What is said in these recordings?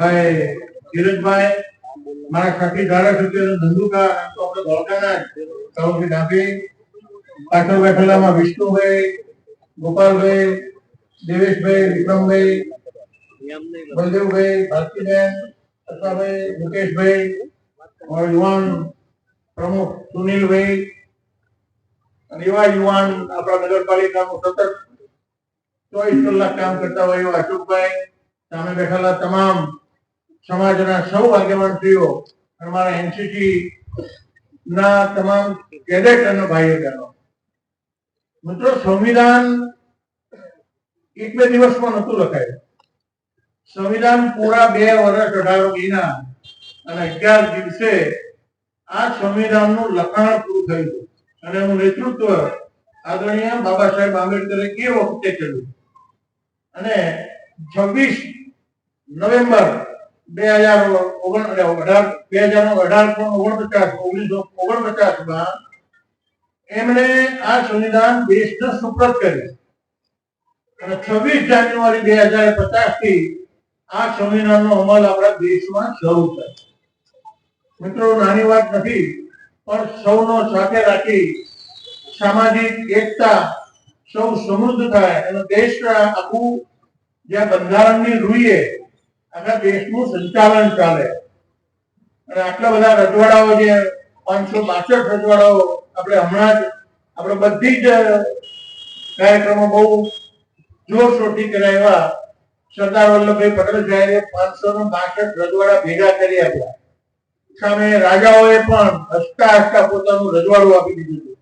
ભાઈ, ધીરજભાઈ, મારા સાથી ધારાસભ્ય ધંધુકા તો આપણે ધોળકાના સૌથી ડાભી, પાછળ બેઠેલામાં વિષ્ણુભાઈ, ગોપાલભાઈ, દેવેશભાઈ, વિક્રમભાઈ, બલદેવભાઈ, ભારતીબેન અસાભાઈ મુકેશભાઈ યુવાન પ્રમુખ સુનિલભાઈ, અને એવા યુવાન આપણા નગરપાલિકાનું સતત ચોવીસ કલાક કામ કરતા હોય એવા અશોકભાઈ, સામે બેઠેલા તમામ સમાજના સૌ આગેવાનશ્રીઓ અને મારા એનસીસી ના તમામ કેડેટ અને ભાઈઓ મિત્રો, સંવિધાન એક બે દિવસમાં નતું લખાયું. સંવિધાન પૂરા બે વર્ષ અઢાર મહિના અને અગિયાર દિવસે આ સંવિધાનનું લખાણ પૂરું થયું અને એનું નેતૃત્વ આદરણીય બાબા સાહેબ આંબેડકરે એ વખતે કર્યું અને છવ્વીસ નવેમ્બર બે હજાર ઓગણ અઢાર, બે હજાર અઢાર ઓગણપચાસ ઓગણીસો ઓગણપચાસ એમણે આ સંવિધાન દેશને સુપ્રત કર્યું. જાન્યુઆરી બે હજાર પચાસથી આ સંવિધાનનો અમલ આપણા દેશમાં શરૂ થયો. મિત્રો, નાની વાત નથી, પણ સૌનો સાથે રાખી સામાજિક એકતા સૌ સમૃદ્ધ થાય અને દેશના આખું જે બંધારણની રૂએ આખા દેશનું સંચાલન ચાલે. અને આટલા બધા રજવાડાઓ જે પાંચસો બાસઠ રજવાડાઓ આપણે હમણાં જ, આપણે બધી જ કાર્યક્રમો બહુ જોરશોરથી કરાવ્યા. સરદાર વલ્લભભાઈ પટેલ સાહેબે પાંચસો ને બાસઠ રજવાડા ભેગા કરી આપ્યા સામે રાજાઓએ પણ હસતા હસતા પોતાનું રજવાડું આપી દીધું હતું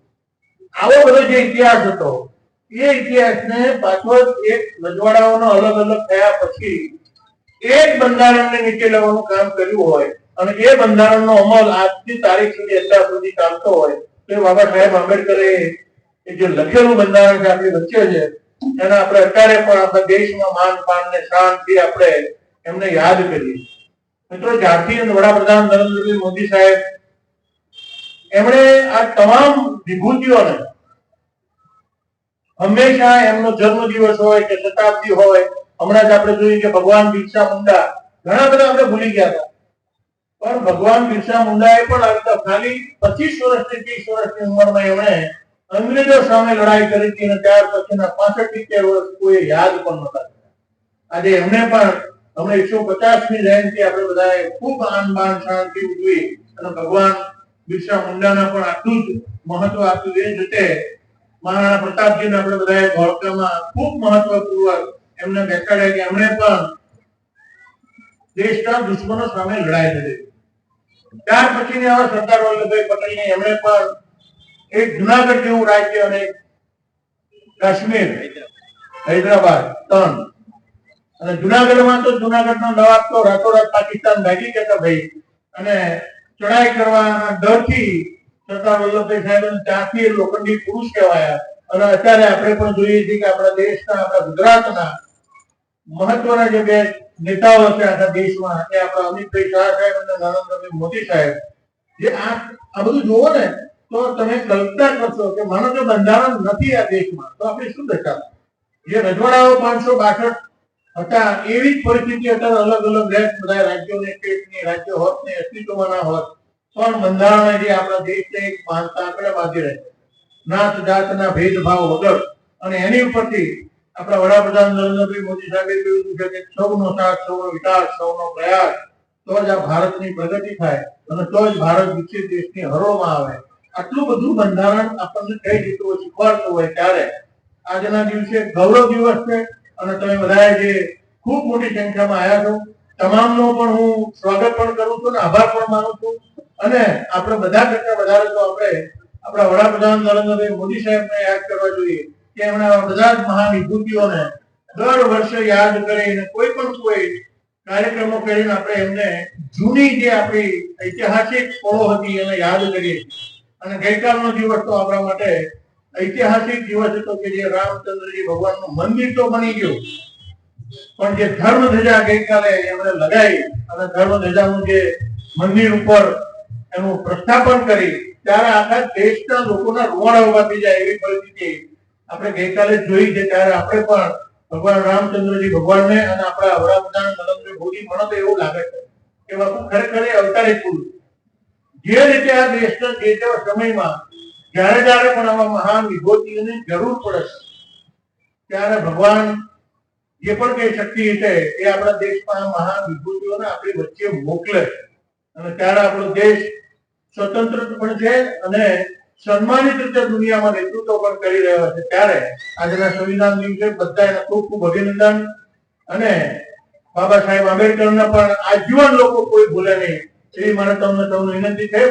આવો બધો જે ઇતિહાસ હતો, એ ઇતિહાસને પાછો એક રજવાડાઓનો અલગ અલગ થયા પછી એક બંધારણને નીચે લેવાનું કામ કર્યું હોય અને એ બંધારણનો અમલ આજની તારીખ સુધી, અત્યાર સુધી ચાલતો હોય, તો એ બાબા સાહેબ આંબેડકરે જે લખેલું બંધારણ છે આપણી વચ્ચે છે, એને આપણે અત્યારે પણ આપણા દેશમાં માન પાન ને શાનથી આપણે એમને યાદ કરીએ. મિત્રો, જ્યારથી વડાપ્રધાન નરેન્દ્રભાઈ મોદી સાહેબ એમણે આ તમામ વિભૂતિઓને હંમેશા એમનો જન્મ દિવસ હોય કે શતાબ્દી હોય હમણાં જ આપણે જોઈએ કે ભગવાન બિરસા મુંડા, ઘણા બધા આપણે ભૂલી ગયા હતા. પણ ભગવાન બિરસા મુંડાએ પણ આવી ખાલી પચીસ વર્ષની ત્રીસ વર્ષની ઉંમરમાં એમણે અંગ્રેજો સામે લડાઈ કરી હતી અને ત્યાર પછીના પાસઠ સિત્તેર વર્ષ કોઈ યાદ પણ નતા આજે એમને પણ હમણાં એકસો પચાસમી જયંતિ આપણે બધાએ ખૂબ આન બાન શાંતિ ઉજવી અને ભગવાન બિરસા મુંડાના પણ આટલું જ મહત્વ આપ્યું એ જ રીતે મહારાણા પ્રતાપજીને આપણે બધાએ ધોળકામાં ખૂબ મહત્વપૂર્વક એમને બેસાડ્યા કે એમણે પણ દેશના દુશ્મનો સામે લડાઈ લડી ત્યાર પછીની સરદાર વલ્લભભાઈ પટેલની એમણે પણ એક જુનાગઢ જેવું રાજ્ય અને કાશ્મીર, હૈદરાબાદ, ત્રણ. અને જુનાગઢમાં તો જુનાગઢનો નવાબ તો રાતોરાત પાકિસ્તાન ભાગી ગયા ભાઈ. અને ચડાઈ કરવાના ડરથી સરદાર વલ્લભભાઈ સાહેબ ત્યાંથી લોખંડી પુરુષ કહેવાયા. અને અત્યારે આપણે પણ જોઈએ છીએ કે આપણા દેશના, આપણા ગુજરાતના મહત્વના જે બે નેતાઓ છે આખા દેશમાં કે આપણા અમિતભાઈ શાહ સાહેબ અને નરેન્દ્રભાઈ મોદી સાહેબ, જે આ આ બધું જોવો ને, તો તમે કલ્પના કરશો કે માનો કે બંધારણ નથી આ દેશમાં, તો આપણે શું દશા જે રજવાડાઓ પાંચસો બાસઠ હતા, એવી જ પરિસ્થિતિ અત્યારે અલગ અલગ દેશ બધા રાજ્યોને સ્ટેટની રાજ્યો હોત ને, અસ્તિત્વમાં ના હોત, પણ બંધારણ જે આપણા દેશને એક માનતા આપણે બાંધી રહે નાત, જાતના ભેદભાવ વગર, અને એની ઉપરથી આપણા વડાપ્રધાન નરેન્દ્રભાઈ મોદી સાહેબે કહ્યું છે કે સૌનો સાથ સૌનો વિકાસ સૌનો પ્રયાસ, તો જ આ ભારતની પ્રગતિ થાય અને તો જ ભારત વિકસિત દેશની હરોળમાં આવે. આટલું બધું બંધારણ આપણને કઈ રીતે શીખવાડતું હોય ત્યારે? આજના દિવસે ગૌરવ દિવસ છે અને તમે બધાએ જે ખૂબ મોટી સંખ્યામાં આવ્યા છો, તમામનો પણ હું સ્વાગત પણ કરું છું અને આભાર પણ માનું છું. અને આપણે બધા કરતા વધારે તો આપણે આપણા વડાપ્રધાન નરેન્દ્રભાઈ મોદી સાહેબને યાદ કરવા જોઈએ. કે એમણે બધા જ મહાન વિભૂતિઓને દર વર્ષે યાદ કરીને કોઈ પણ કોઈ કાર્યક્રમો કરીને આપણે એમને જૂની જે આપણી ઐતિહાસિક પળો હતી એને યાદ કરીએ અને ગઈકાલનો દિવસ તો આપણા માટે ઐતિહાસિક દિવસ હતો કે જે રામચંદ્રજી ભગવાનનું મંદિર તો બની ગયું. પણ જે ધર્મ ધજા ગઈકાલે એમણે લગાવી અને ધર્મ ધજાનું જે મંદિર ઉપર એનું પ્રસ્થાપન કરી, ત્યારે આખા દેશના લોકોના રૂવાડા ઊભા થઈ જાય એવી પરિસ્થિતિ આપણે ગઈકાલે જોઈ છે, ત્યારે આપણે પણ ભગવાન રામચંદ્રજી ભગવાનને અને આપણા વડાપ્રધાન નરેન્દ્ર મોદી મને તો એવું લાગે છે કે બાપુ ખરેખર એ અવતારે પૂરું જે રીતે આ દેશના જે તે સમયમાં જ્યારે જ્યારે પણ આવા મહાન વિભૂતિઓની જરૂર પડે છે, ત્યારે ભગવાન જે પણ કઈ શક્તિ છે એ આપણા દેશમાં આ મહાન વિભૂતિઓને આપણી વચ્ચે મોકલે છે. અને ત્યારે આપણો દેશ સ્વતંત્ર પણ છે અને સન્માનિત રીતે દુનિયામાં નેતૃત્વ પણ કરી રહ્યો છે. ત્યારે આજના સંવિધાન દિવસે બધા એના ખૂબ ખૂબ અભિનંદન અને બાબા સાહેબ આંબેડકરના પણ આજીવન લોકો કોઈ ભૂલે નહીં. એવી મારે તમને સૌને વિનંતી છે.